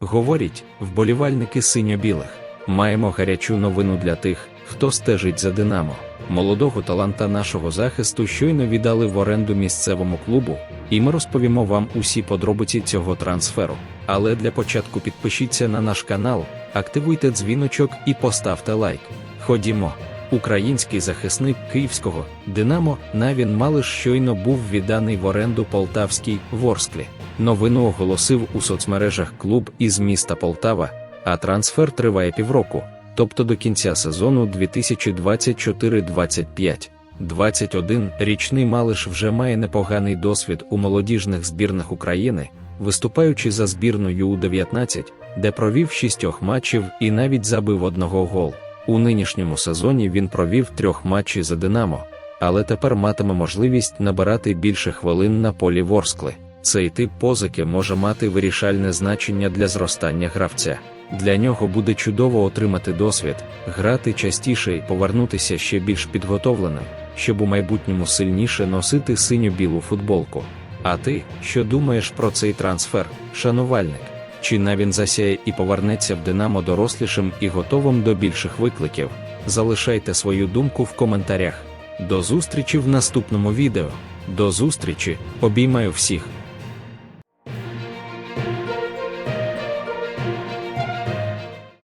Говорять, вболівальники синьо-білих. Маємо гарячу новину для тих, хто стежить за Динамо. Молодого таланта нашого захисту щойно віддали в оренду місцевому клубу, і ми розповімо вам усі подробиці цього трансферу. Але для початку підпишіться на наш канал, активуйте дзвіночок і поставте лайк. Ходімо. Український захисник київського Динамо Навін Малиш щойно був відданий в оренду полтавській Ворсклі. Новину оголосив у соцмережах клуб із міста Полтава, а трансфер триває півроку, тобто до кінця сезону 2024-25. 21-річний Малиш вже має непоганий досвід у молодіжних збірних України, виступаючи за збірною У-19, де провів шістьох матчів і навіть забив одного гол. У нинішньому сезоні він провів трьох матчів за Динамо, але тепер матиме можливість набирати більше хвилин на полі Ворскли. Цей тип позики може мати вирішальне значення для зростання гравця. Для нього буде чудово отримати досвід, грати частіше і повернутися ще більш підготовленим, щоб у майбутньому сильніше носити синьо-білу футболку. А ти, що думаєш про цей трансфер, шанувальник? Чи навін засяє і повернеться в Динамо дорослішим і готовим до більших викликів? Залишайте свою думку в коментарях. До зустрічі в наступному відео. До зустрічі, обіймаю всіх.